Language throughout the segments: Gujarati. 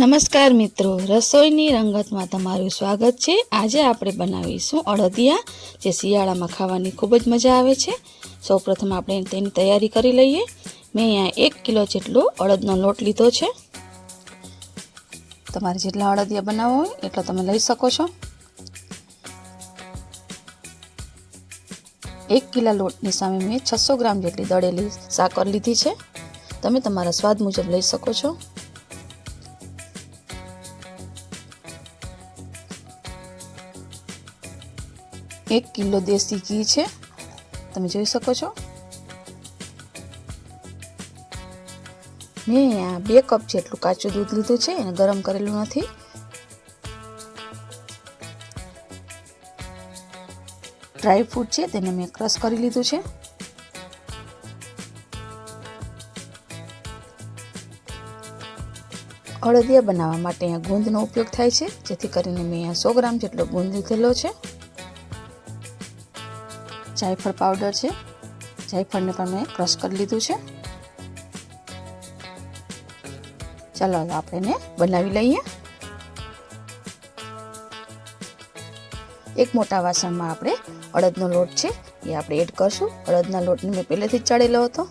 નમસ્કાર મિત્રો, રસોઈની રંગતમાં તમારું સ્વાગત છે. આજે આપણે બનાવીશું અડદિયા, જે શિયાળામાં ખાવાની ખૂબ જ મજા આવે છે. સૌપ્રથમ આપણે તેની તૈયારી કરી લઈએ. મેં અહીંયા એક કિલો જેટલો અડદનો લોટ લીધો છે. તમારે જેટલા અડદિયા બનાવવા હોય એટલો તમે લઈ શકો છો. એક કિલા લોટની સામે મેં છસો ગ્રામ જેટલી દળેલી સાકર લીધી છે. તમે તમારા સ્વાદ મુજબ લઈ શકો છો. એક કિલો દેશી ઘી છે. તમે જોઈ શકો છો. મેં અહીંયા બે કપ જેટલું કાચું દૂધ લીધું છે, એને ગરમ કરેલું નથી. ડ્રાય ફ્રૂટ છે, તેને મેં ક્રશ કરી લીધું છે. અળદિયા બનાવવા માટે અહીંયા ગુંદનો ઉપયોગ થાય છે, જેથી કરીને મેં અહીંયા સો ગ્રામ જેટલો ગુંદ લીધેલો છે. જાયફળ પાવડર છે. જાયફળને પણ મેં ક્રશ કરી લીધું છે. ચાલો આપણે એને બનાવી લઈએ. એક મોટા વાસણમાં આપણે અડદનો લોટ છે, એ આપણે એડ કરશું. અડદના લોટને મેં પહેલેથી જ ચડેલો હતો.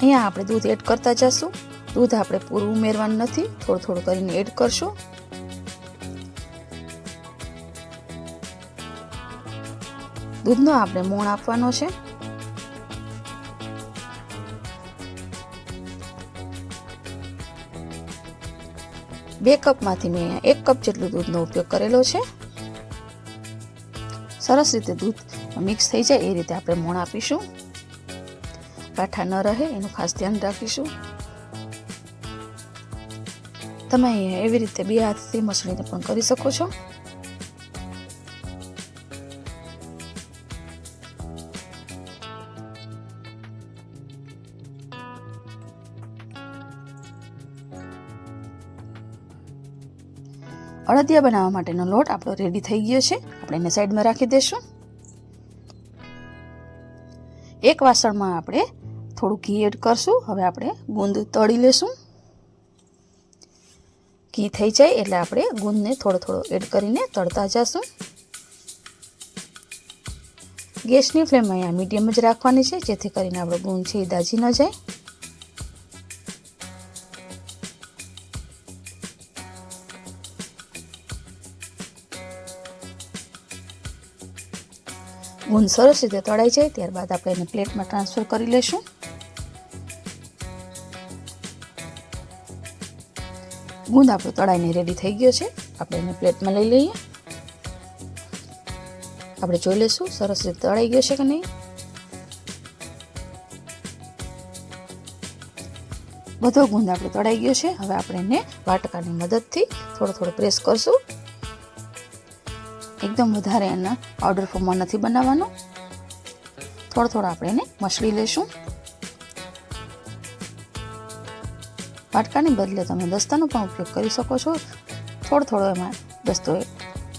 અહીંયા આપણે દૂધ એડ કરતા જશું. દૂધ આપણે પૂરું ઉમેરવાનું નથી. થોડું થોડું કરીને એડ કરશું. દૂધનો આપણે મોણ આપવાનો છે. બે કપમાંથી મેં એક કપ જેટલું દૂધનો ઉપયોગ કરેલો છે. સરસ રીતે દૂધ મિક્સ થઈ જાય એ રીતે આપણે મોણ આપીશું. પાઠા ન રહે, એનું ખાસ ધ્યાન રાખીશું. તમે એવી રીતે બે હાથથી મસળીને પણ કરી શકો છો. અડદિયા બનાવવા માટેનો લોટ આપણો રેડી થઈ ગયો છે. આપણે એને સાઈડમાં રાખી દઈશું. એક વાસણમાં આપણે થોડું ઘી એડ કરશું. હવે આપણે ગુંદ તળી લેશું. ઘી થઈ જાય એટલે આપણે ગુંદને થોડો થોડો એડ કરીને તળતા જશું. ગેસની ફ્લેમ અહીંયા મીડિયમ જ રાખવાની છે, જેથી કરીને આપણો ગુંદ છે એ દાજી ન જાય. ગુંદ સરસ રીતે તળાઈ જાય, ત્યારબાદ આપણે એને પ્લેટમાં ટ્રાન્સફર કરી લઈશું. ગુંદ આપણો તળાઈને રેડી થઈ ગયો છે. આપણે એને પ્લેટમાં લઈ લઈએ. આપણે જોઈ લઈશું, સરસ રીતે તળાઈ ગયો છે કે નહીં. બધો ગુંદ આપણો તળાઈ ગયો છે. હવે આપણે એને વાટકાની મદદથી થોડો થોડો પ્રેસ કરશું. એકદમ વધારે એના પાવડર ફોર્મમાં નથી બનાવવાનો. થોડો થોડો આપણે એને મસળી લેશું વાટકાની બદલે તમે દસ્તાનો પણ ઉપયોગ કરી શકો છો. થોડો થોડો એમાં દસ્તો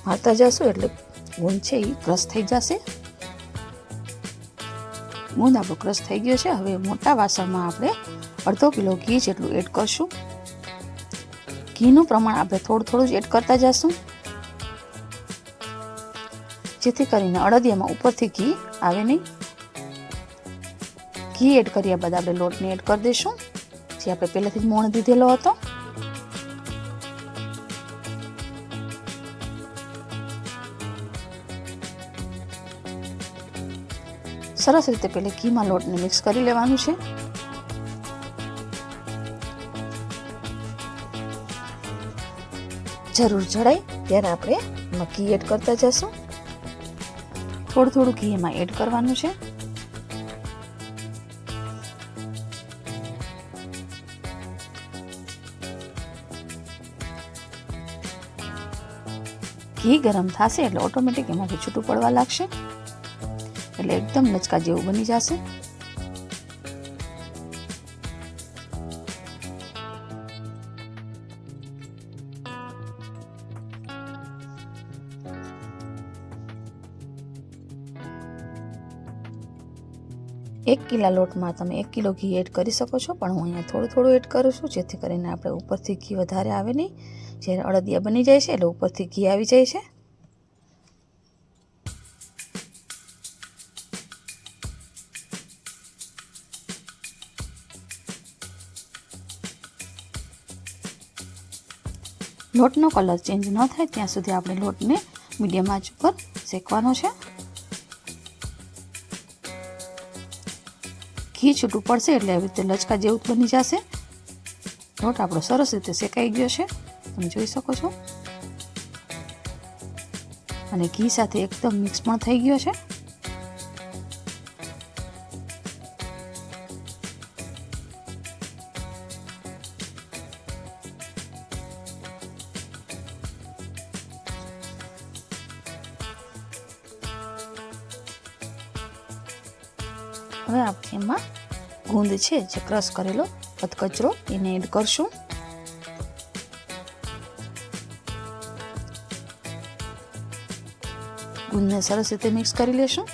મારતા જશો એટલે ગુંદ છે એ ક્રશ થઈ જશે. ગુંદ આપણો ક્રશ થઈ ગયો છે. હવે મોટા વાસણમાં આપણે અડધો કિલો ઘી જેટલું એડ કરશું. ઘીનું પ્રમાણ આપણે થોડું થોડું જ એડ કરતા જશું. જેથી કરીને અડદિયામાં ઉપરથી ઘી આવે નહીં. ઘી એડ કર્યા બાદ આપણે લોટને એડ કરી દઈશું. જે આપણે પહેલાથી જ મોણ દીધેલો હતો. સરસ રીતે પહેલે ઘીમાં લોટને મિક્સ કરી લેવાનું છે. જરૂર જડાય ત્યારે આપણે મક્કી એડ કરતા જશું. થોડું થોડું ઘી એમાં એડ કરવાનું છે. ઘી ગરમ થશે એટલે ઓટોમેટિક એમાંથી છૂટું પડવા લાગશે. એટલે એકદમ લચકા જેવું બની જશે. એક કિલા લોટમાં તમે એક કિલો ઘી એડ કરી શકો છો, પણ હું અહીંયા થોડું થોડું એડ કરું છું, જેથી કરીને આપણે ઉપરથી ઘી વધારે આવે નહીં. જ્યારે અડદિયા બની જાય છે એટલે ઉપરથી ઘી આવી જાય છે. લોટનો કલર ચેન્જ ન થાય, ત્યાં સુધી આપણે લોટને મીડિયમ આંચ ઉપર શેકવાનો છે. ઘી છૂટું પડશે એટલે આવી રીતે લચકા જેવું જ બની જશે. લોટ આપણો સરસ રીતે શેકાઈ ગયો છે. તમે જોઈ શકો છો. અને ઘી સાથે એકદમ મિક્સ પણ થઈ ગયો છે. હવે આપણે એમાં ગુંદ છે જે ક્રશ કરેલો કચરો એને એડ કરશું. ગુંદને સરસ રીતે મિક્સ કરી લેશું.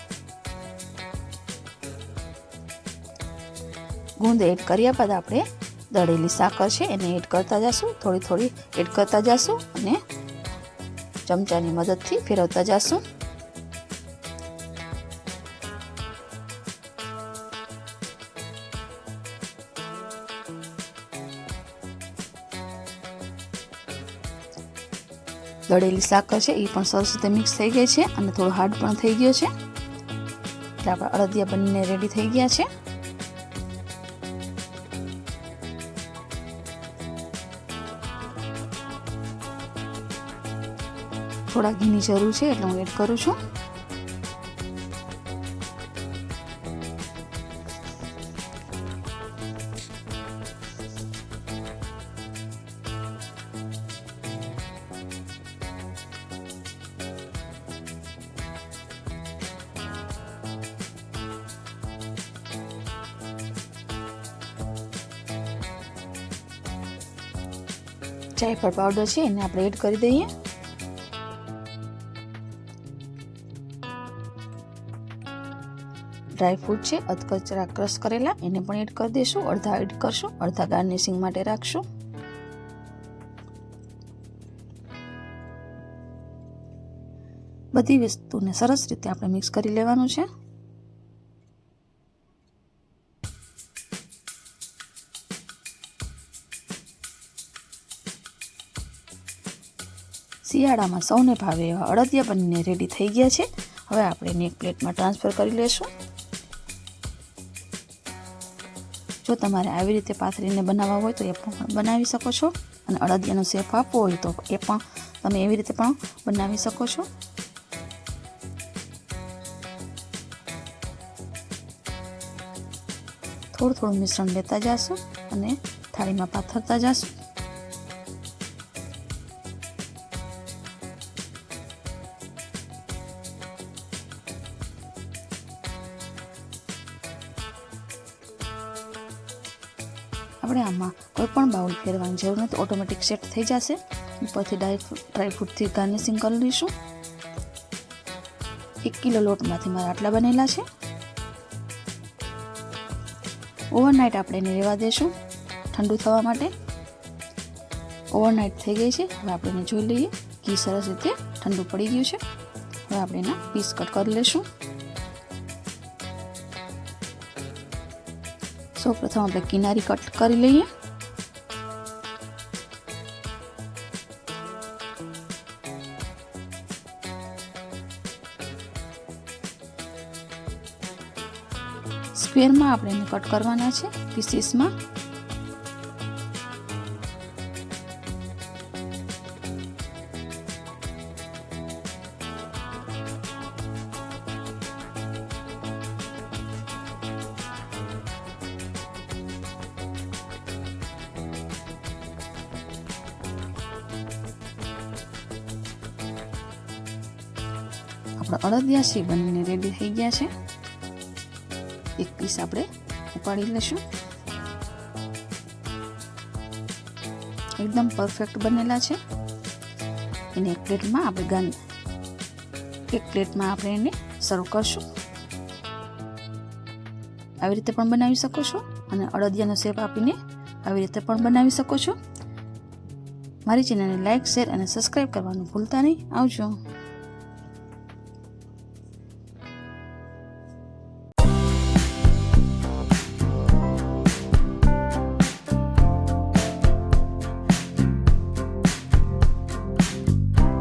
ગુંદ એડ કર્યા બાદ આપણે દળેલી સાકર છે એને એડ કરતા જશું. થોડી થોડી એડ કરતા જશું અને ચમચાની મદદથી ફેરવતા જશું. દળેલી સાકર છે, એ પણ સરસ રીતે મિક્સ થઈ ગઈ છે અને થોડો હાર્ડ પણ થઈ ગયો છે. એટલે આપણા અડદિયા બનીને રેડી થઈ ગયા છે. થોડા ઘીની જરૂર છે, એટલે હું એડ કરું છું. જાયફળ પાવડર છે એને આપણે એડ કરી દઈએ. ડ્રાય ફ્રૂટ છે, અધકચરા ક્રશ કરેલા, એને પણ એડ કરી દઈશું. અડધા એડ કરશું, અડધા ગાર્નિશિંગ માટે રાખશું. બધી વસ્તુને સરસ રીતે આપણે મિક્સ કરી લેવાનું છે. શિયાળામાં સૌને ભાવે એવા અડદિયા બનીને રેડી થઈ ગયા છે. હવે આપણે એને એક પ્લેટમાં ટ્રાન્સફર કરી લેશું. જો તમારે આવી રીતે પાથરીને બનાવવા હોય તો એ પણ બનાવી શકો છો. અને અડદિયાનો શેપ આપવો હોય તો એ પણ તમે એવી રીતે પણ બનાવી શકો છો. થોડું થોડું મિશ્રણ લેતા જશું અને થાળીમાં પાથરતા જશું. આપણે આમાં કોઈ પણ બાઉલ ફેરવાની જરૂર નથી. ઓટોમેટિક સેટ થઈ જશે. ઉપરથી ડ્રાય ડ્રાયફ્રૂટથી ગાર્નિશિંગ કરી લઈશું એક કિલો લોટમાંથી મારા આટલા બનેલા છે. ઓવરનાઇટ આપણે એને રહેવા દઈશું ઠંડુ થવા માટે. ઓવરનાઇટ થઈ ગઈ છે. હવે આપણે જોઈ લઈએ. ઘી સરસ રીતે ઠંડુ પડી ગયું છે. હવે આપણે એના પીસ કટ કરી લઈશું. સૌ પ્રથમ આપણે કિનારી કટ કરી લઈએ. સ્ક્વેરમાં આપણે એને કટ કરવાના છે પીસીસમાં. આપણા અડદિયા છે બનીને રેડી થઈ ગયા છે. એક પીસ આપણે ઉપાડી લઈશું. એકદમ પરફેક્ટ બનેલા છે. એને એક પ્લેટમાં આપણે ગાન એક પ્લેટમાં આપણે એને સર્વ કરશું. આવી રીતે પણ બનાવી શકો છો અને અડદિયાનો શેપ આપીને આવી રીતે પણ બનાવી શકો છો. મારી ચેનલને લાઇક શેર અને સબસ્ક્રાઈબ કરવાનું ભૂલતા નહીં. આવજો.